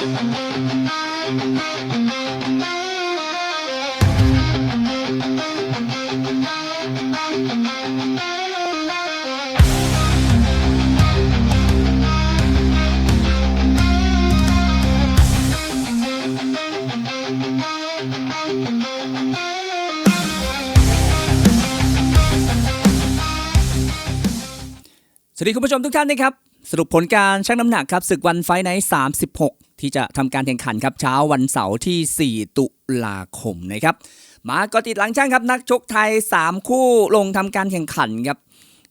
สวัสดีคุณผู้ชมทุกท่านนะครับ สรุปผลการชั่งน้ำหนักครับศึกวันไฟใน 36 ที่จะทำการแข่งขันครับเช้าวันเสาร์ที่ 4 ตุลาคมนะครับ มาก็ติดหลังช่างครับนักชกไทย 3 คู่ลงทำการแข่งขันครับ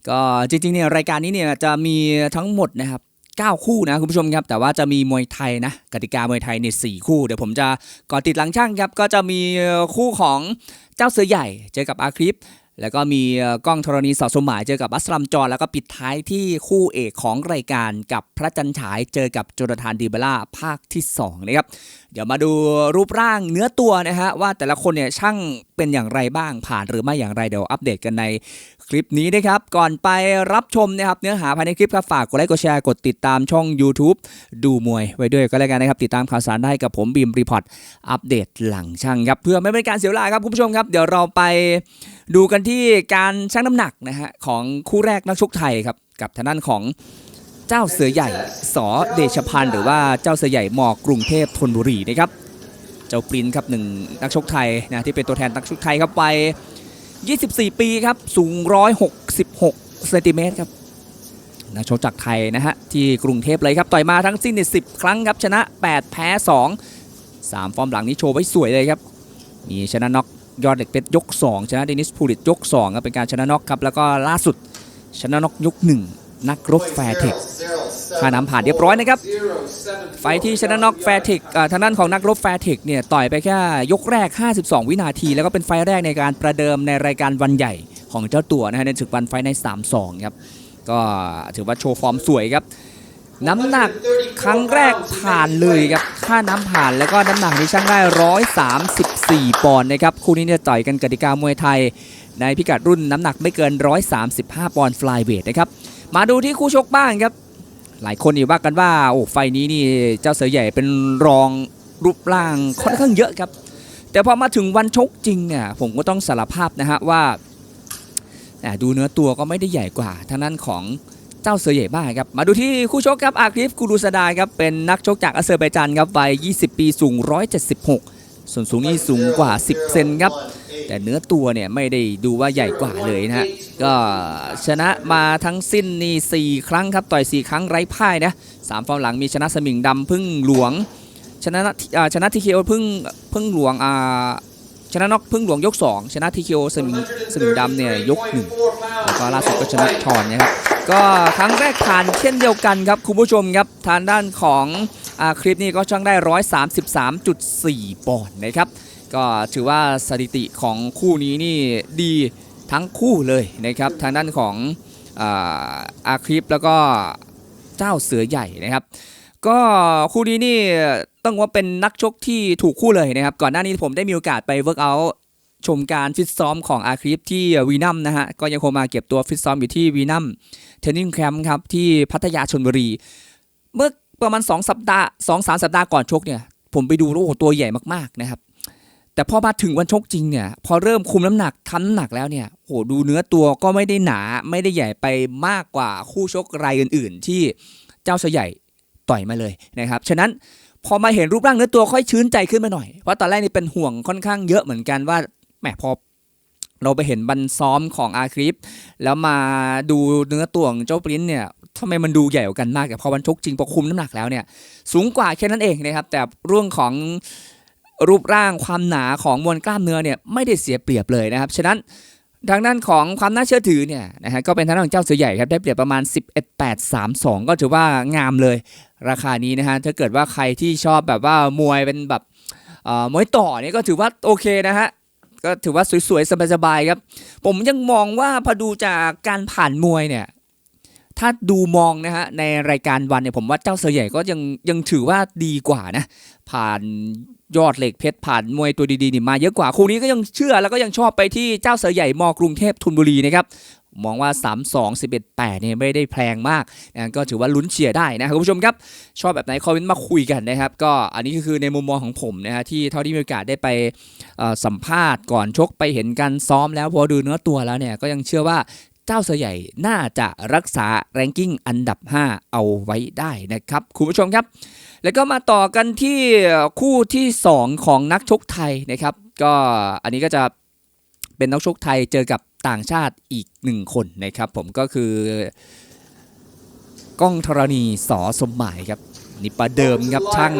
ก็จริงๆเนี่ยรายการนี้เนี่ยจะมีทั้งหมดนะครับ9 คู่นะคุณผู้ชมครับ แต่ว่าจะมีมวยไทยนะกติกามวยไทยเนี่ยสคู่ เดี๋ยวผมจะก่อติดหลังช่างครับ ก็จะมีคู่ของเจ้าเสือใหญ่ เจอกับอาคลิป แล้วก็มีกล้องธรณีสอดสมหมายเจอกับอัสลัมจอแล้วก็ปิดท้ายที่คู่เอกของรายการกับพระจันฉายเจอกับโจนาธานดีเบล่าภาคที่2นะครับเดี๋ยวมาดูรูปร่างเนื้อตัวนะฮะว่าแต่ละคนเนี่ยช่างเป็นอย่างไรบ้างผ่านหรือไม่อย่างไรเดี๋ยวอัปเดตกันในคลิปนี้นะครับก่อนไปรับชมนะครับเนื้อหาภายในคลิปครับฝากกดไลค์กดแชร์กดติดตามช่อง YouTube ดูมวยไว้ด้วยก็แล้วกันนะครับ ติดตามข่าวสารได้กับผมบีมรีพอร์ตอัปเดตหลังช่างครับเพื่อไม่เป็นการเสียเวลาครับคุณผู้ชมครับ เดี๋ยวเราไปดูกันที่การชั่งน้ำหนักนะฮะของคู่แรกนักชกไทยครับกับทางด้านของเจ้าเสือใหญ่สอเดชพันธ์หรือว่าเจ้าเสือใหญ่หมอกกรุงเทพธนบุรีนะครับเจ้าปรินครับหนึ่งนักชกไทยนะที่เป็นตัวแทนนักชกไทยครับวัย24 ปีครับสูง 166เซนติเมตรครับนักชกจากไทยนะฮะที่กรุงเทพเลยครับต่อยมาทั้งสิ้นใน10 ครั้งครับชนะ 8 แพ้ 2 3 ฟอร์มหลังนี้โชว์ไว้สวยเลยครับมีชนะน็อก ยอดเหล็กเพชรยก 2 ชนะเดนิสพูลิตยก2ครับเป็นการชนะน็อกครับแล้วก็ล่าสุดชนะน็อกยก 1 นักรบแฟร์เทคค่าน้ำผ่านเรียบร้อยนะครับ ไฟที่ชนะน็อกแฟร์เทคอ่าทางด้านของนักรบแฟร์เทคเนี่ยต่อยไปแค่ยกแรก 52 วินาที แล้วก็เป็นไฟแรกในการประเดิมในรายการวันใหญ่ของเจ้าตัวนะฮะในศึกวันไฟใน 3-2 ครับ ก็ถือว่าโชว์ฟอร์มสวยครับน้ำหนักครั้งแรกผ่านเลยครับ ค่าน้ำผ่านแล้วก็น้ำหนักที่ช่างได้ 4 ปอนด์นะครับ คู่นี้เนี่ยต่อยกันกติกามวยไทย ในพิกัดรุ่นน้ำหนักไม่เกิน 135 ปอนด์ฟลายเวทนะครับ มาดูที่คู่ชกบ้างครับ หลายคนนี่ว่ากันว่าโอ้ไฟนี้นี่เจ้าเสือใหญ่เป็นรองรูปร่างค่อนข้างเยอะครับ แต่พอมาถึงวันชกจริงเนี่ยผมก็ต้องสารภาพนะฮะว่าดูเนื้อตัวก็ไม่ได้ใหญ่กว่าทางนั้นของเจ้าเสือใหญ่บ้างครับ มาดูที่คู่ชกครับอาคลิฟกูรูสดาครับเป็นนักชกจากอาเซอร์ไบจานครับวัย 20 ปีสูง 176 ส่วนสูงนี่สูงกว่า 10 เซนครับ แต่เนื้อตัวเนี่ยไม่ได้ดูว่าใหญ่กว่าเลยนะฮะ ก็ชนะมาทั้งสิ้นนี่4ครั้งครับ ต่อย 4 ครั้งไร้พ่ายนะสามฟอร์มหลังมีชนะสมิงดำพึ่งหลวง ชนะอ่ชนะทีเคโอพึ่งพึ่งหลวงอ่าชนะนอกพึ่งหลวงยก 2 ชนะทีเคโอสมิงสมิงดำเนี่ยยก 1 แล้วก็ล่าสุดก็ชนะชอนนะครับ ก็ครั้งแรกผ่านเช่นเดียวกันครับคุณผู้ชมครับทางด้านของ คลิปนี้ก็ช่างได้ 133.4 ปอนด์นะครับ ก็ถือว่าสถิติของคู่นี้นี่ดีทั้งคู่เลยนะครับ ทางด้านของอาคลิปแล้วก็เจ้าเสือใหญ่นะครับ ก็คู่นี้นี่ต้องว่าเป็นนักชกที่ถูกคู่เลยนะครับ ก่อนหน้านี้ผมได้มีโอกาสไปเวิร์กอัลชมการฟิตซ้อมของอาคลิปที่วีนัมนะฮะ ก็ยังคงมาเก็บตัวฟิตซ้อมอยู่ที่วีนัมเทนนิ่งแคมป์ครับที่พัทยาชนบุรี เมื่อ ประมาณ2สัปดาห์2 3สัปดาห์ก่อนชกเนี่ยผมไปดูแล้วโอ้ตัวใหญ่มากๆนะครับแต่พอมาถึงวันชกจริงเนี่ยพอเริ่มคุมน้ำหนักทำน้ำหนักแล้วเนี่ยโหดูเนื้อตัวก็ไม่ได้หนาไม่ได้ใหญ่ไปมากกว่าคู่ชกรายอื่น ๆ ที่เจ้าเสือใหญ่ต่อยมาเลยนะครับฉะนั้นพอมาเห็นรูปร่างเนื้อตัวค่อยชื้นใจขึ้นมาหน่อยเพราะตอนแรกนี่เป็นห่วงค่อนข้างเยอะเหมือนกันว่าแหมพอเราไปเห็นบันซ้อมของอาคริปแล้วมาดูเนื้อตัวของเจ้าปริ้นเนี่ย ทำไมมันดูใหญ่กว่ากันมากแต่พอวันชกจริงพอคุมน้ำหนักแล้วเนี่ย สูงกว่าแค่นั้นเองนะครับ แต่เรื่องของรูปร่างความหนาของมวลกล้ามเนื้อเนี่ยไม่ได้เสียเปรียบเลยนะครับฉะนั้นทางด้านของความน่าเชื่อถือเนี่ยนะฮะก็เป็นทางด้านของเจ้าเสือใหญ่ครับได้เปรียบประมาณ 11 8 3 2 ก็ถือว่างามเลยราคานี้นะฮะถ้าเกิดว่าใครที่ชอบแบบว่ามวยเป็นแบบมวยต่อเนี่ยก็ถือว่าโอเคนะฮะก็ถือว่าสวยๆ สบายๆครับ ผมยังมองว่าพอดูจากการผ่านมวยเนี่ย ถ้าดูมองนะฮะในรายการวันเนี่ยผมว่าเจ้าเสือใหญ่ก็ยังยังถือว่าดีกว่านะ ผ่านยอดเหล็กเพชรผ่านมวยตัวดีๆนี่มาเยอะกว่าคู่นี้ก็ยังเชื่อแล้วก็ยังชอบไปที่เจ้าเสือใหญ่มอกรุงเทพธนบุรีนะครับมองว่า 3 2 11 8เนี่ยไม่ได้แพงมากนะก็ถือว่าลุ้นเชียร์ได้นะครับคุณผู้ชมครับ ชอบแบบไหนคอมเมนต์มาคุยกันนะครับ ก็อันนี้ก็คือในมุมมองของผมนะฮะที่เท่าที่มีโอกาสได้ไปสัมภาษณ์ก่อนชกไปเห็นการซ้อมแล้วพอดูเนื้อตัวแล้วเนี่ยก็ยังเชื่อว่า เจ้าเสือใหญ่น่าจะรักษาแรงกิ้งอันดับ 5 เอาไว้ได้นะครับ คุณผู้ชมครับ แล้วก็มาต่อกันที่คู่ที่ 2 ของนักชกไทยนะครับ ก็อันนี้ก็จะเป็นนักชกไทยเจอกับต่างชาติอีกหนึ่งคนนะครับ ผมก็คือก้องธรณีสอสมหมายครับ นี่ประเดิมครับช่าง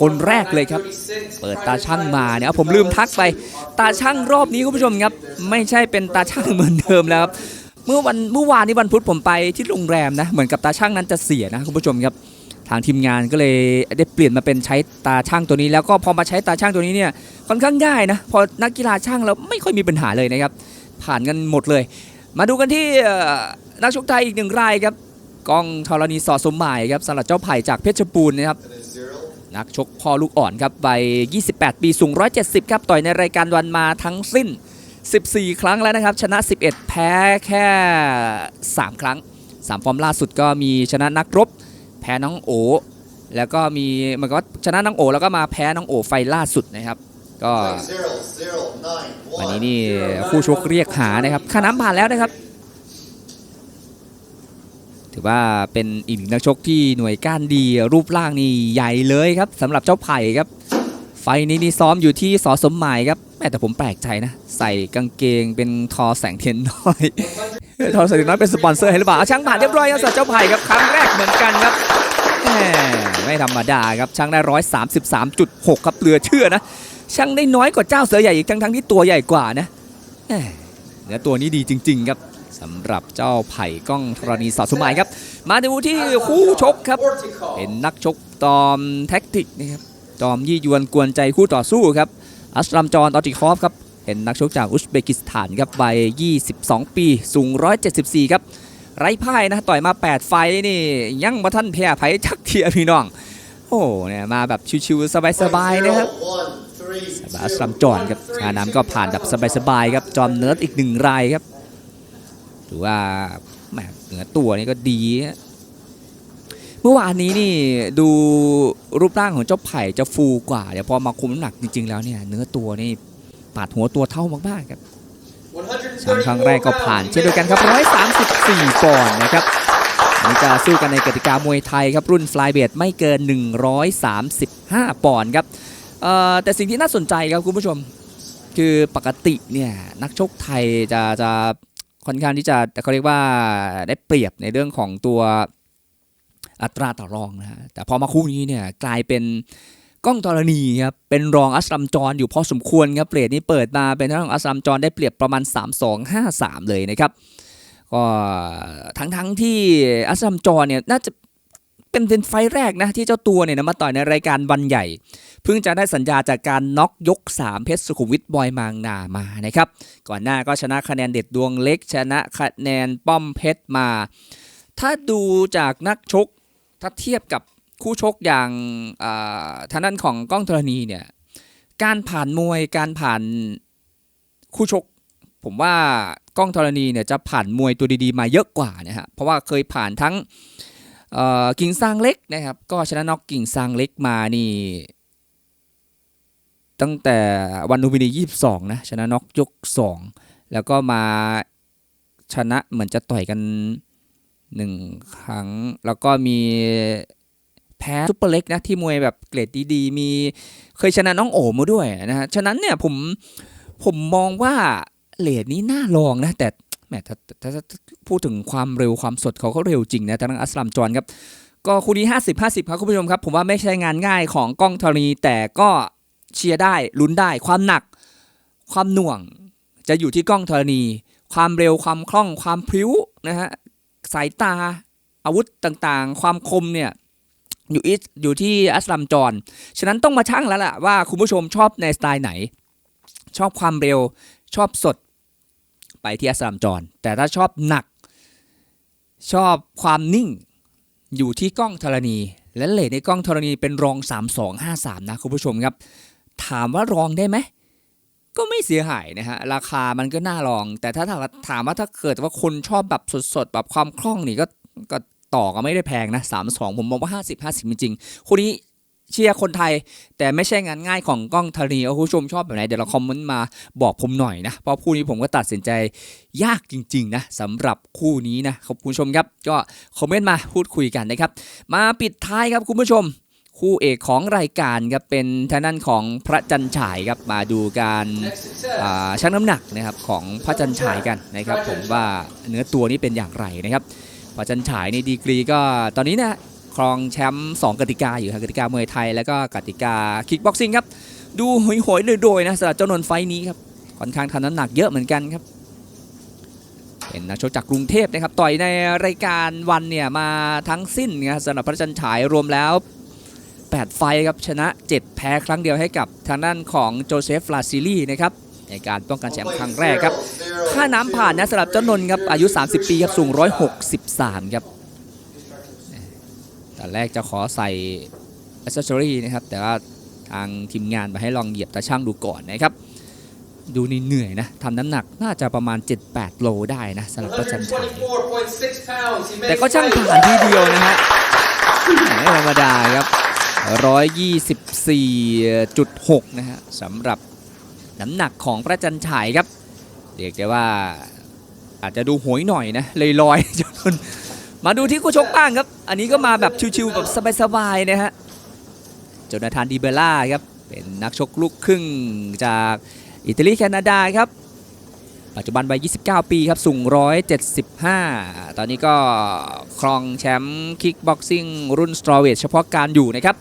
คนแรกเลยครับ เปิดตาช่างมาเนี่ยผมลืมทักไป ตาช่างรอบนี้คุณผู้ชมครับ ไม่ใช่เป็นตาช่างเหมือนเดิมแล้วครับเมื่อวันเมื่อวานนี้วันพุธผมไปที่โรงแรมนะเหมือนกับตาช่างนั้นจะเสียนะคุณผู้ชมครับทางทีมงานก็เลยได้เปลี่ยนมาเป็นใช้ตาช่างตัวนี้ แล้วก็พอมาใช้ตาช่างตัวนี้เนี่ยค่อนข้างง่ายนะพอนักกีฬาช่างแล้วไม่ค่อยมีปัญหาเลยนะครับ ผ่านกันหมดเลย มาดูกันที่นักชกไทยอีกหนึ่งรายครับ กองธรณีสอสมหมายครับสำหรับเจ้าไผ่จากเพชรบูรณ์นะครับนักชกพ่อลูกอ่อนครับวัย 28 ปีสูง 170 ครับ ต่อยในรายการวันมาทั้งสิ้น 14 ครั้งแล้วนะครับ ชนะ 11 แพ้แค่ 3 ครั้ง 3 ฟอร์มล่าสุดก็มีชนะนักรบ แพ้น้องโอ แล้วก็มีมันก็ชนะน้องโอ แล้วก็มาแพ้น้องโอไฟล่าสุดนะครับ ก็วันนี้นี่คู่ชกเรียกหานะครับค่าน้ำผ่านแล้วนะครับ ถือว่าเป็นอีกหนึ่งนักชกที่หน่วยก้านดีรูปร่างนี่ใหญ่เลยครับสำหรับเจ้าไผ่ครับ ไฟนี้นี่ซ้อมอยู่ที่สอสมหมายครับแม่แต่ผมแปลกใจนะ ใส่กางเกงเป็นทอแสงเทียนน้อย ทอแสงเทียนน้อยเป็นสปอนเซอร์ให้หรือเปล่าเอาช่างผ่านเรียบร้อยครับสำหรับเจ้าไผ่ครับครั้งแรกเหมือนกันครับแหมไม่ธรรมดาครับช่างได้ร้อยสามสิบสามจุดหกครับเหลือเชื่อนะช่างได้น้อยกว่าเจ้าเสือใหญ่อีกทั้งทั้งที่ตัวใหญ่กว่านะแหมเนื้อตัวนี้ดีจริง ๆ ครับ สำหรับเจ้าไผ่ก้องธรณีสอดสมัยครับ มาดูที่คู่ชกครับ เป็นนักชกตอมแท็กติกนะครับตอมยี่ยวนกวนใจคู่ต่อสู้ครับ อัสลัมจอนตอติคอฟครับเป็นนักชกจากอุซเบกิสถานครับวัย 22 ปี สูง 174 ครับ ไร้พ่ายนะ ต่อยมา 8 ไฟนี่ ยังมาท่านแพ้ไผ่ชักเทียพี่น้อง โอ้เนี่ยมาแบบชิวๆสบายๆนะครับสำหรับอัสลัมจอนครับชาน้ำก็ผ่านแบบสบายๆครับ จอมเนิร์ดอีกหนึ่งรายครับ ถือว่าแหมเหนือตัวนี่ก็ดีฮะเมื่อวานนี้นี่ดูรูปร่างของเจ้าไผ่จะฟูกว่าเดี๋ยวพอมาคุมน้ำหนักจริง ๆ แล้วเนี่ยเนื้อตัวนี่ปาดหัวตัวเท่ามากๆครับชามครั้งแรกก็ผ่านเช่นเดียวกันครับ134ปอนด์นะครับอันนี้จะสู้กันในกติกามวยไทยครับรุ่นฟลายเบดไม่เกิน 135 ปอนด์ครับเอ่อแต่สิ่งที่น่าสนใจครับคุณผู้ชม คือปกติเนี่ยนักชกไทยจะจะ ค่อนข้างที่จะเขาเรียกว่าได้เปรียบในเรื่องของตัวอัตราต่อรองนะฮะแต่พอมาคู่นี้เนี่ยกลายเป็นก้องธรณีครับเป็นรองอัสลัมจรอยู่พอสมควรครับเปรดนี้เปิดมาเป็นทางของอัสลัมจรได้เปรียบประมาณ 3-2-5-3 เลยนะครับก็ทั้งทั้งๆที่อัสลัมจรเนี่ยน่าจะ เป็นเป็นไฟแรกนะที่เจ้าตัวเนี่ยนะมาต่อยในรายการวันใหญ่ เพิ่งจะได้สัญญาจากการน็อกยก 3 เพชรสุขุมวิทบอยมางนามานะครับ ก่อนหน้าก็ชนะคะแนนเด็ดดวงเล็ก ชนะคะแนนป้อมเพชรมา ถ้าดูจากนักชกถ้าเทียบกับคู่ชกอย่างอ่าทางด้านของก้องธรณีเนี่ยการผ่านมวยการผ่านคู่ชก ผมว่าก้องธรณีเนี่ยจะผ่านมวยตัวดีๆมาเยอะกว่านะฮะเพราะว่าเคยผ่านทั้ง กิ่งซางเล็กนะครับ ก็ชนะน็อกกิ่งซางเล็กมานี่ ตั้งแต่วันลุมพินี22นะชนะน็อกยก2แล้วก็มาชนะเหมือนจะต่อยกันหนึ่งครั้ง แล้วก็มีแพ้ซุปเปอร์เล็กนะที่มวยแบบเกรดดีๆ มีเคยชนะน้องโอมาด้วยนะฮะฉะนั้นเนี่ยผมผมมองว่าเลดนี้น่าลองนะ แต่ แมถ้าถ้าพูดถึงความเร็วความสดเขาก็เร็วจริงนะทางอัสลัมจอนครับ ก็คู่นี้ 50 50 ครับคุณผู้ชมครับ ผมว่าไม่ใช่งานง่ายของกล้องธรณีแต่ก็เชียร์ได้ลุ้นได้ ความหนัก ความหน่วง จะอยู่ที่กล้องธรณี ความเร็วความคล่องความพริ้วนะฮะสายตาอาวุธต่างๆ ความคมเนี่ยอยู่อีอยู่ที่อัสลัมจอนฉะนั้นต้องมาชั่งแล้วล่ะว่าคุณผู้ชมชอบในสไตล์ไหน ชอบความเร็วชอบสด ไปที่อัสลัมจอนแต่ถ้าชอบหนัก ชอบความนิ่งอยู่ที่กล้องธรณี และเลทในกล้องธรณีเป็นรอง 3253 นะคุณผู้ชมครับ ถามว่ารองได้ไหมก็ไม่เสียหายนะฮะราคามันก็น่าลอง แต่ถ้าถามว่าถ้าเกิดว่าคนชอบแบบสดๆแบบความคล่องนี่ก็ก็ต่อก็ไม่ได้แพงนะสามสองผมมองว่าห้าสิบห้าสิบจริงๆคนนี้ เชียร์คนไทย แต่ไม่ใช่งานง่ายของกล้องธรณีคุณผู้ชมชอบแบบไหนเดี๋ยวเราคอมเมนต์มาบอกผมหน่อยนะ เพราะคู่นี้ผมก็ตัดสินใจยากจริงๆนะสำหรับคู่นี้นะขอบคุณผู้ชมครับ ก็คอมเมนต์มาพูดคุยกันนะครับ มาปิดท้ายครับคุณผู้ชมคู่เอกของรายการครับเป็นทางด้านของพระจันฉายครับมาดูการชั่งน้ำหนักนะครับของพระจันฉายกันนะครับ ผมว่าเนื้อตัวนี้เป็นอย่างไรนะครับพระจันฉายในดีกรีก็ตอนนี้นะ ครองแชมป์2กติกาอยู่ครับกติกามวยไทย แล้วก็กติกาคิกบ็อกซิ่งครับ ดูหอยหอยๆโดยๆนะสำหรับเจ้านนไฟนี้ครับค่อนข้างทำน้ำหนักเยอะเหมือนกันครับเป็นนักชกจากกรุงเทพนะครับต่อยในรายการวันเนี่ยมาทั้งสิ้นนะครับสำหรับพระจันฉายรวมแล้ว 8 ไฟครับชนะ 7 แพ้ครั้งเดียวให้กับทางด้านของโจเซฟลาซิลีนะครับในการป้องกันแชมป์ครั้งแรกครับ ค่าน้ำผ่านนะสำหรับเจ้านนท์ครับอายุ 30 ปีครับสูง 163 ครับ แรกจะขอใส่อ c เซสซอรี่นะครับ แต่ว่าทางทีมงานมาให้ลองเหยียบตาช่างดูก่อนนะครับ ดูนี่เหนื่อยนะทำน้ำหนักน่าจะประมาณ 7-8 โลได้นะสำหรับประจันฉายแต่แต่ก็ก็ช่าช่างงผ่านทีเดียวนะฮะไม่ธรรมดาครับ 124.6 นะฮะสำหรับน้ำหนักของพระจันฉายครับ เรียกได้ว่าอาจจะดูโหยหน่อยนะเลยลอยๆจน มาดูที่คู่ชกบ้างครับ อันนี้ก็มาแบบชิวๆแบบสบายๆนะฮะจนาธานดีเบล่าครับเป็นนักชกลูกครึ่งจากอิตาลีแคนาดาครับ ปัจจุบันวัย 29 ปีครับ สูง 175 ตอนนี้ก็ครองแชมป์คิกบ็อกซิ่งรุ่นสตรอเวทเฉพาะการอยู่นะครับ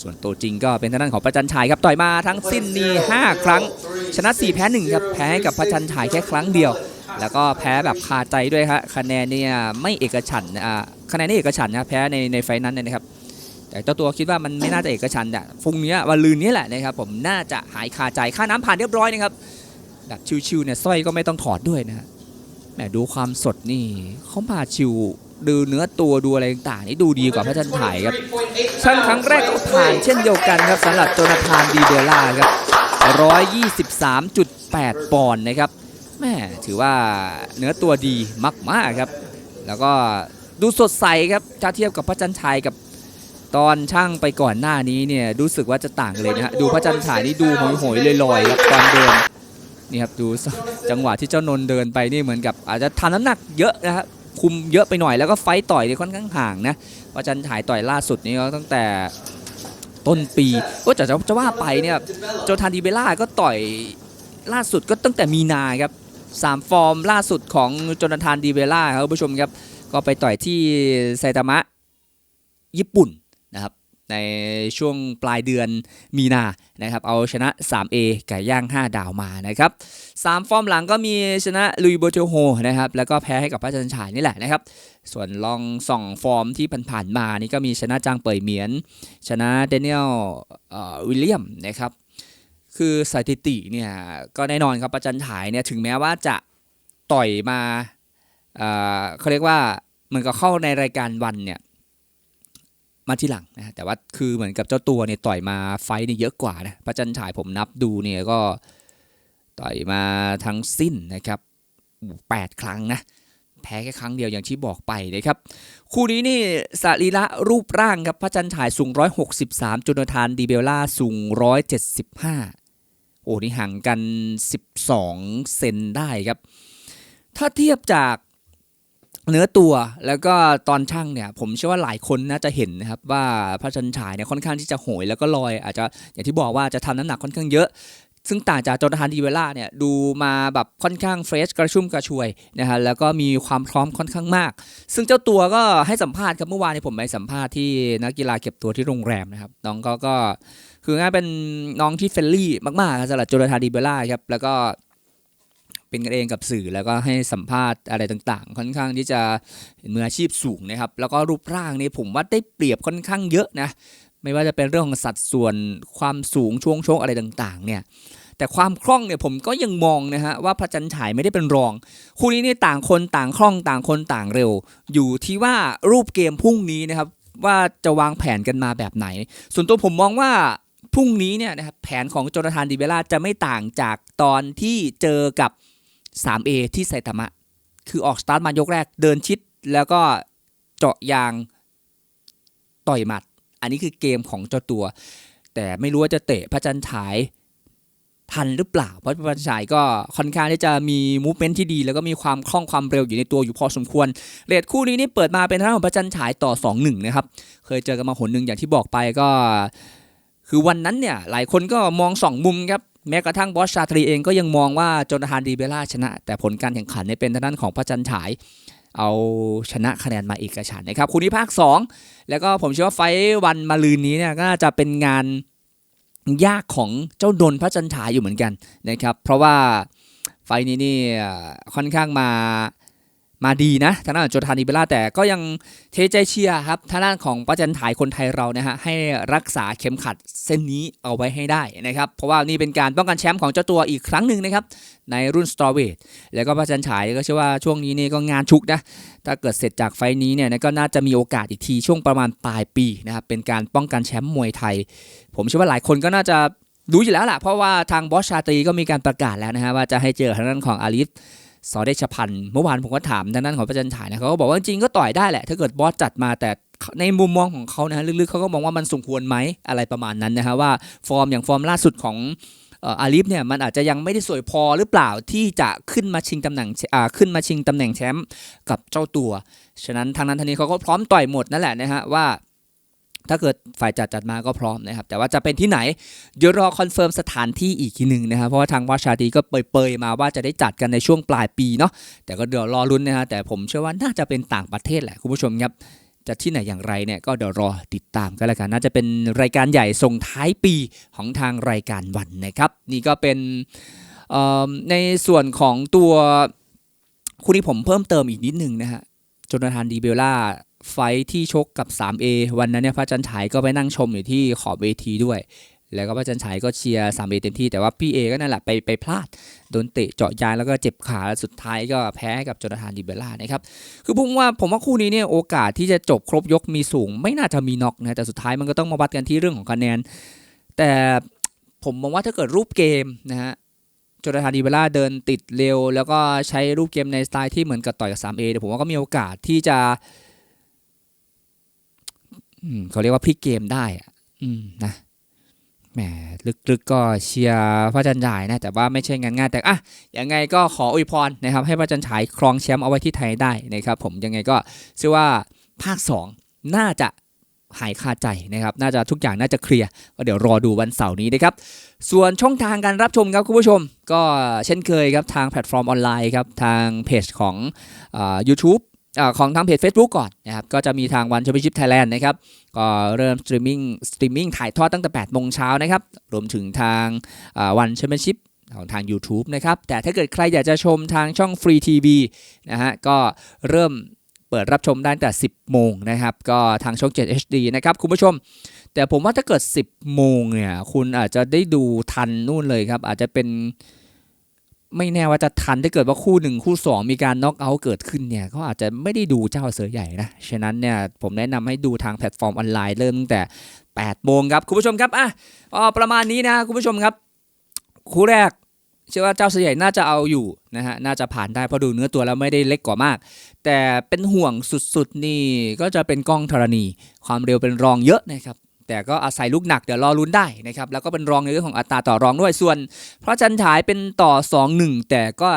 ส่วนตัวจริงก็เป็นทางด้านของประจันฉายครับ ต่อยมาทั้งสิ้นนี่5ครั้ง ชนะ 4 แพ้ 1 ครับ แพ้ให้กับพระจันฉายแค่ครั้งเดียว แล้วก็แพ้แบบคาใจด้วยครับคะแนนเนี่ยไม่เอกฉันอ่าคะแนนนี่เอกฉันนะแพ้ในในไฟนั้นเนี่ยนะครับ แต่เจ้าตัวคิดว่ามันไม่น่าจะเอกฉันท์อะฟรุ่งนี้ยวันลืนนี้แหละนะครับผมน่าจะหายคาใจค่าน้ำผ่านเรียบร้อยนะครับแบบชิวๆเนี่ยสร้อยก็ไม่ต้องถอดด้วยนะฮะแหมดูความสดนี่เขามาชิวดูเนื้อตัวดูอะไรต่างๆนี่ดูดีกว่าพระจันถ่ายครับช่างครั้งแรกก็ผ่านเช่นเดียวกันครับสำหรับโจนาธานดีเบลล่าครับ123.8 ปอนด์นะครับ ม่ถือว่าเนื้อตัวดีมากๆครับ แล้วก็ดูสดใสครับถ้าเทียบกับพระจันทร์ฉายกับตอนช่างไปก่อนหน้านี้เนี่ยรู้สึกว่าจะต่างเลยนะฮะดูพระจันทร์ฉายนี่ดูโหยๆลอยๆครับตอนเดินนี่ครับดูจังหวะที่เจ้านนเดินไปนี่เหมือนกับ อาจจะทำน้ำหนักเยอะนะครับคุมเยอะไปหน่อยแล้วก็ไฟต์ต่อยนี่ค่อนข้างห่างนะพระจันถ่ายต่อยล่าสุดนี่ก็ตั้งแต่ต้นปีก็จะจะว่าไปเนี่ยโจทานดีเบล่าก็ต่อยล่าสุดก็ตั้งแต่มีนาครับ สามฟอร์มล่าสุดของโจนาธานดีเบล่าครับผู้ชมครับ ก็ไปต่อยที่ไซตามะญี่ปุ่นนะครับในช่วงปลายเดือนมีนานะครับเอาชนะ 3A ไก่ย่าง 5 ดาวมานะครับสามฟอร์มหลังก็มีชนะลุยโบเทโฮนะครับแล้วก็แพ้ให้กับพระจันฉายนี่แหละนะครับ ส่วนลองส่องฟอร์มที่ผ่านๆมานี่ก็มีชนะจางเป่ยเหมียน ชนะเดนิเอลวิลเลียมนะครับ คือสถิติเนี่ยก็แน่นอนครับพระจันฉายเนี่ยถึงแม้ว่าจะต่อยมาเขาเรียกว่าเหมือนกับเข้าในรายการวันเนี่ยมาทีหลังนะแต่ว่าคือเหมือนกับเจ้าตัวเนี่ยต่อยมาไฟเนี่ยเยอะกว่านะพระจันฉายผมนับดูเนี่ยก็ต่อยมาทั้งสิ้นนะครับ 8 ครั้งนะแพ้แค่ครั้งเดียวอย่างที่บอกไปนะครับ คู่นี้นี่สรีระรูปร่างครับพระจันทร์ฉายสูง 163จุนทานดีเบลล่าสูง 175 โอ้นี่ห่างกัน 12 เซนได้ครับ ถ้าเทียบจากเนื้อตัวแล้วก็ตอนช่างเนี่ย ผมเชื่อว่าหลายคนน่าจะเห็นนะครับว่าพระชันฉายเนี่ยค่อนข้างที่จะโหยแล้วก็ลอยอาจจะอย่างที่บอกว่าจะทำน้ำหนักค่อนข้างเยอะ ซึ่งต่างจากโจนาธานดีเวล่าเนี่ยดูมาแบบค่อนข้างเฟรชกระชุ่มกระชวยนะฮะแล้วก็มีความพร้อมค่อนข้างมาก ซึ่งเจ้าตัวก็ให้สัมภาษณ์ครับเมื่อวานนี้ผมไปสัมภาษณ์ที่นักกีฬาเก็บตัวที่โรงแรมนะครับน้องก็ก็คือง่ายเป็นน้องที่เฟรนลี่มากๆสำหรับโจนาธานดีเวล่าครับแล้วก็เป็นกันเองกับสื่อแล้วก็ให้สัมภาษณ์อะไรต่างๆ ค่อนข้างที่จะมืออาชีพสูงนะครับ แล้วก็รูปร่างนี่ผมว่าได้เปรียบค่อนข้างเยอะนะ ไม่ว่าจะเป็นเรื่องของสัดส่วนความสูงช่วงโชกอะไรต่างๆ เนี่ย แต่ความคล่องเนี่ยผมก็ยังมองนะฮะว่าพระจันทร์ฉายไม่ได้เป็นรอง คู่นี้นี่ต่างคนต่างคล่องต่างคนต่างเร็ว อยู่ที่ว่ารูปเกมพรุ่งนี้นะครับว่าจะวางแผนกันมาแบบไหน ส่วนตัวผมมองว่าพรุ่งนี้เนี่ยนะครับแผนของโจนาธานดิเบล่าจะไม่ต่างจากตอนที่เจอกับ 3A ที่ไซตามะ คือออกสตาร์ทมายกแรกเดินชิด แล้วก็เจาะยางต่อยหมัด อันนี้คือเกมของเจ้าตัว แต่ไม่รู้ว่าจะเตะพระจันทร์ฉาย ทันหรือเปล่า เพราะพระจันทร์ฉายก็ค่อนข้างที่จะมีมูฟเมนต์ที่ดี แล้วก็มีความคล่องความเร็วอยู่ในตัวอยู่พอสมควรเรทคู่นี้นี่เปิดมาเป็นทางด้านของพระจันฉายต่อ 2-1 นะครับ เคยเจอกันมาหนหนึ่งอย่างที่บอกไปก็ คือวันนั้นเนี่ยหลายคนก็มองสองมุมครับแม้กระทั่งบอสชาตรีเองก็ยังมองว่าโจนาธานดีเบล่าชนะ แต่ผลการแข่งขันเนี่ยเป็นทางด้านของพระจันฉาย เอาชนะคะแนนมาเอกฉันนะครับ คู่นี้ภาค 2 แล้วก็ผมเชื่อว่าไฟวันมาลืนนี้เนี่ยก็น่าจะเป็นงาน ยากของเจ้าดนพระจันทร์ฉายอยู่เหมือนกันนะครับ เพราะว่าไฟนี้นี่ค่อนข้างมา มาดีนะทางด้านโจทานิเบล่าแต่ก็ยังเทใจเชียร์ครับทางด้านของพระจันทร์ฉายคนไทยเรานะฮะให้รักษาเข็มขัดเส้นนี้เอาไว้ให้ได้นะครับเพราะว่านี่เป็นการป้องกันแชมป์ของเจ้าตัวอีกครั้งหนึ่งนะครับในรุ่นสตอเวทแล้วก็พระจันท์ฉายก็เชื่อว่าช่วงนี้นี่ก็งานชุกนะถ้าเกิดเสร็จจากไฟนี้เนี่ยก็น่าจะมีโอกาสอีกทีช่วงประมาณปลายปีนะครับเป็นการป้องกันแชมป์มวยไทย ผมเชื่อว่าหลายคนก็น่าจะรู้อยู่แล้วล่ะเพราะว่าทางบอสชาตรีก็มีการประกาศแล้วนะฮะว่าจะให้เจอทางด้านของอาริส สอเดชพันธ์เมื่อวานผมก็ถามทางด้านของพระจันฉายนะเขาก็บอกว่าจริงก็ต่อยได้แหละ ถ้าเกิดบอสจัดมาแต่ในมุมมองของเขานะฮะลึกๆเขาก็มองว่ามันสมควรไหมอะไรประมาณนั้นนะฮะว่าฟอร์มอย่างฟอร์มล่าสุดของอาลีฟเนี่ยมันอาจจะยังไม่ได้สวยพอหรือเปล่าที่จะขึ้นมาชิงตำแหน่งขึ้นมาชิงตำแหน่งแชมป์กับเจ้าตัว ฉะนั้นทางนั้นทางนี้เขาก็พร้อมต่อยหมดนั่นแหละนะฮะว่า ถ้าเกิดฝ่ายจัดจัดมาก็พร้อมนะครับ แต่ว่าจะเป็นที่ไหน เดี๋ยวรอคอนเฟิร์มสถานที่อีกทีหนึ่งนะครับ เพราะว่าทางวาชาดีก็เปยๆมาว่าจะได้จัดกันในช่วงปลายปีเนาะแต่ก็เดี๋ยวรอลุ้นนะฮะแต่ผมเชื่อว่าน่าจะเป็นต่างประเทศแหละคุณผู้ชมครับจะที่ไหนอย่างไรเนี่ยก็เดี๋ยวรอติดตามกันแล้วกันน่าจะเป็นรายการใหญ่ส่งท้ายปีของทางรายการวันนะครับ นี่ก็เป็นในส่วนของตัวคู่นี้ผมเพิ่มเติมอีกนิดนึงนะฮะโจนาธานดีเบลล่าไฟที่ชกกับ 3A วันนั้นเนี่ยพระจันฉายก็ไปนั่งชมอยู่ที่ขอบเวทีด้วย แล้วก็พระจันฉายก็เชียร์ 3A เต็มที่ แต่ว่าพี่เอก็นั่นแหละไปไปพลาด โดนเตะเจาะยางแล้วก็เจ็บขาแล้วสุดท้ายก็แพ้กับโจนาธานดิเบลล่านะครับ คือผมว่าผมว่าคู่นี้เนี่ยโอกาสที่จะจบครบยกมีสูง ไม่น่าจะมีน็อกนะ แต่สุดท้ายมันก็ต้องมาวัดกันที่เรื่องของคะแนน แต่ผมมองว่าถ้าเกิดรูปเกมนะฮะโจนาธานดิเบลล่าเดินติดเร็ว แล้วก็ใช้รูปเกมในสไตล์ที่เหมือนกับต่อยกับ 3A เดี๋ยวผมว่าก็มีโอกาสที่จะ เขาเรียกว่าพลิกเกมได้อะนะแหมลึกๆก็เชียร์พระจันทร์ฉายนะ แต่ว่าไม่ใช่งานง่ายแต่อะยังไงก็ขออวยพรนะครับ ให้พระจันทร์ฉายครองแชมป์เอาไว้ที่ไทยได้นะครับ ผมยังไงก็เชื่อว่าภาค 2 น่าจะหายคาใจนะครับ น่าจะทุกอย่างน่าจะเคลียร์ก็เดี๋ยวรอดูวันเสาร์นี้นะครับ ส่วนช่องทางการรับชมครับคุณผู้ชม ก็เช่นเคยครับทางแพลตฟอร์มออนไลน์ครับ ทางเพจของยูทูบ ของทางเพจ Facebook ก่อนนะครับก็จะมีทางวันแชมเปี้ยนชิพไทยแลนด์นะครับก็เริ่มสตรีมมิ่งสตรีมมิ่งถ่ายทอดตั้งแต่8โมงเช้านะครับรวมถึงทางวันแชมเปี้ยนชิพของทาง YouTube นะครับแต่ถ้าเกิดใครอยากจะชมทางช่องฟรีทีวีนะฮะก็เริ่มเปิดรับชมได้ตั้งแต่ 10 โมงนะครับ ก็ทางช่อง 7 HD นะครับ คุณผู้ชม แต่ผมว่าถ้าเกิด 10 โมงเนี่ย คุณอาจจะได้ดูทันนู่นเลยครับ อาจจะเป็น ไม่แน่ว่าจะทันถ้าเกิดว่าคู่หนึ่งคู่สองมีการน็อกเอาท์เกิดขึ้นเนี่ยก็อาจจะไม่ได้ดูเจ้าเสือใหญ่นะ ฉะนั้นเนี่ยผมแนะนำให้ดูทางแพลตฟอร์มออนไลน์เริ่มตั้งแต่8โมงครับ คุณผู้ชมครับอะประมาณนี้นะคุณผู้ชมครับ คู่แรกเชื่อว่าเจ้าเสือใหญ่น่าจะเอาอยู่นะฮะน่าจะผ่านได้เพราะดูเนื้อตัวแล้วไม่ได้เล็กกว่ามาก แต่เป็นห่วงสุดๆนี่ก็จะเป็นกล้องธรณี ความเร็วเป็นรองเยอะนะครับ แต่ก็อาศัยลูกหนักเดี๋ยวรอลุ้นได้นะครับแล้วก็เป็นรองในเรื่องของอัตราต่อรองด้วยส่วนเพราะจันฉายเป็นต่อ 2-1 แต่ก็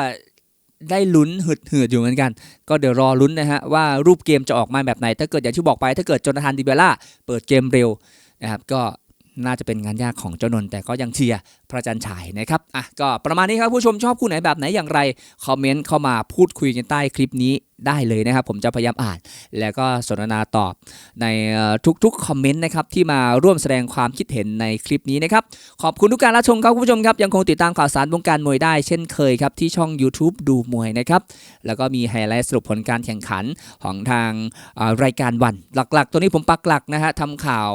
ได้ลุ้นหืดหืดอยู่เหมือนกัน ก็เดี๋ยวรอลุ้นนะฮะว่ารูปเกมจะออกมาแบบไหน ถ้าเกิดอย่างที่บอกไป ถ้าเกิดโจนาธานดิเบล่าเปิดเกมเร็วนะครับก็น่าจะเป็นงานยากของเจ้านนแต่ก็ยังเชียร์พระจันฉายนะครับอะก็ประมาณนี้ครับผู้ชมชอบคู่ไหนแบบไหนอย่างไรคอมเมนต์เข้ามาพูดคุยกันใต้คลิปนี้ ได้เลยนะครับ ผมจะพยายามอ่าน แล้วก็สนทนาตอบในทุกๆคอมเมนต์นะครับที่มาร่วมแสดงความคิดเห็นในคลิปนี้นะครับ ขอบคุณทุกการรับชมครับคุณผู้ชมครับ ยังคงติดตามข่าวสารวงการมวยได้เช่นเคยครับที่ช่อง YouTube ดูมวยนะครับแล้วก็มีไฮไลท์สรุปผลการแข่งขันของทางรายการวัน หลักๆ ตัวนี้ผมปักหลักนะฮะทำข่าว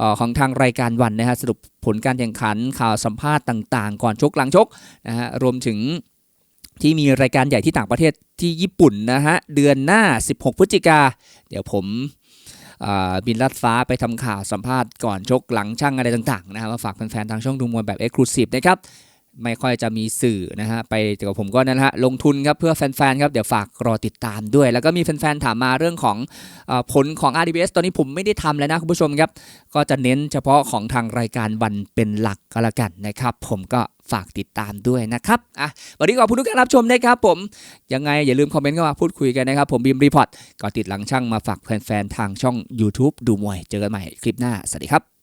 ออของทางรายการวันนะฮะสรุปผลการแข่งขันข่าวสัมภาษณ์ต่าง ๆ ก่อนชกหลังชกนะฮะรวมถึง ที่มีรายการใหญ่ที่ต่างประเทศที่ญี่ปุ่นนะฮะ เดือนหน้า 16 พฤศจิกา เดี๋ยวผมบินลัดฟ้าไปทำข่าวสัมภาษณ์ก่อนชกหลังช่างอะไรต่างๆนะครับมาฝากแฟนๆทางช่องดูมวยแบบเอ็กซ์คลูซีฟนะครับไม่ค่อยจะมีสื่อนะฮะไปแต่กับผมก็นั่นแหละฮะลงทุนครับเพื่อแฟนๆครับเดี๋ยวฝากรอติดตามด้วย แล้วก็มีแฟนๆถามมาเรื่องของออผลของ RDBS ตอนนี้ผมไม่ได้ทำแล้วนะคุณผู้ชมครับ ก็จะเน้นเฉพาะของทางรายการวันเป็นหลักก็แล้วกันนะครับ ผมก็ ฝากติดตามด้วยนะครับอะวันนี้ขอบคุณทุกการรับชมนะครับผมยังไงอย่าลืมคอมเมนต์เข้ามาพูดคุยกันนะครับ ผมบีมรีพอร์ตก็ติดหลังช่างมาฝากแฟนๆทางช่อง YouTube ดูมวยเจอกันใหม่คลิปหน้าสวัสดีครับ